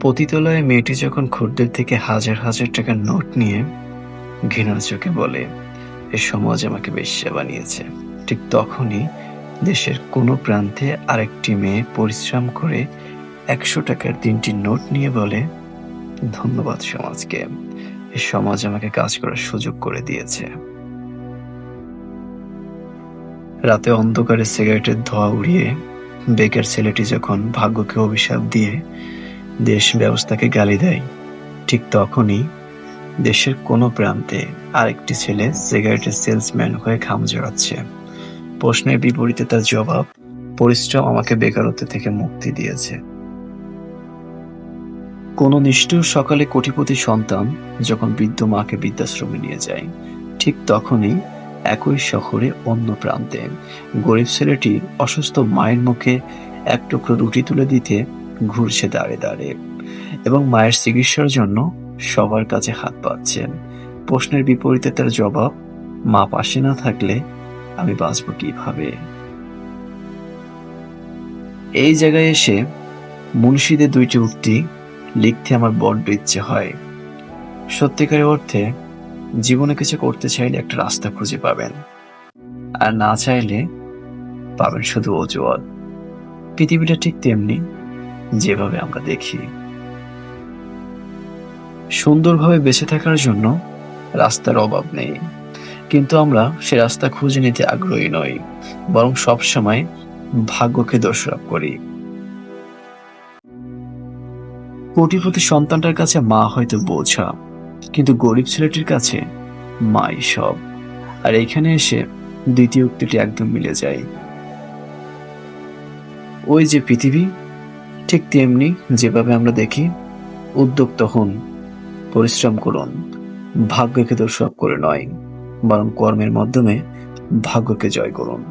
পতিতলায় মেয়েটি যখন খদ্দের থেকে হাজার হাজার টাকার নোট নিয়ে ঘৃণার চোখে বলে, এ সমাজ আমাকে বেশ্যা বানিয়েছে ঠিক তখনই দেশের কোনো প্রান্তে আরেকটি মেয়ে পরিশ্রম করে একশো টাকার তিনটি নোট নিয়ে বলে, ধন্যবাদ সমাজকে। এ সমাজ আমাকে কাজ করার সুযোগ করে দিয়েছে। রাতে অন্ধকারে সিগারেটের ধোঁয়া উড়িয়ে বেকার ছেলেটি যখন ভাগ্যকে অভিশাপ দিয়ে দেশ ব্যবস্থাকে গালি দেয়। ঠিক তখনই দেশের কোনো প্রান্তে আরেকটি ছেলে সিগারেটের সেলসম্যান হয়ে খাম জড়াচ্ছে। প্রশ্নের বিপরীতে তার জবাব, পরিশ্রম আমাকে বেকারত্ব থেকে মুক্তি দিয়েছে। কোনো নিষ্ঠুর সকালে কোটিপতি সন্তান যখন বৃদ্ধ মাকে বৃদ্ধাশ্রমে নিয়ে যায়, ঠিক তখনই একই শহরে অন্য প্রান্তে গরিব ছেলেটি অসুস্থ মায়ের মুখে এক টুকরো রুটি তুলে দিতে ঘুরছে দাঁড়ে দাঁড়ে এবং মায়ের চিকিৎসার জন্য সবার কাছে হাত পাচ্ছেন প্রশ্নের বিপরীতে তার জবাব, মা পাশে না থাকলে আমি বাঁচব কীভাবে? এই জায়গায় এসে মুন্সিদের দুইটি উক্তি লিখতে আমার বড্ড ইচ্ছে হয়। সত্যিকারের অর্থে, জীবনে কিছু করতে চাইলে একটা রাস্তা খুঁজে পাবেন। আর না চাইলে পাবেন শুধু অজুহাত। পৃথিবীটা ঠিক তেমনি যেভাবে আমরা দেখি। সুন্দরভাবে বেঁচে থাকার জন্য রাস্তার অভাব নেই। কিন্তু আমরা সে রাস্তা খুঁজে নিতে আগ্রহী নই, বরং সবসময় ভাগ্যকে দোষারোপ করি। কোটিপতি সন্তানটার কাছে মা হয়তো বোঝা, কিন্তু গরিব ছেলেটির কাছে মাই সব। আর এখানে এসে দ্বিতীয় উক্তিটি একদম মিলে যায়। ওই যে পৃথিবী ঠিক তেমনি যেভাবে আমরা দেখি, উদ্যুক্ত হন, পরিশ্রম করুন, ভাগ্যকে দোষারোপ করে নয়, বরং কর্মের মাধ্যমে ভাগ্যকে জয় করুন।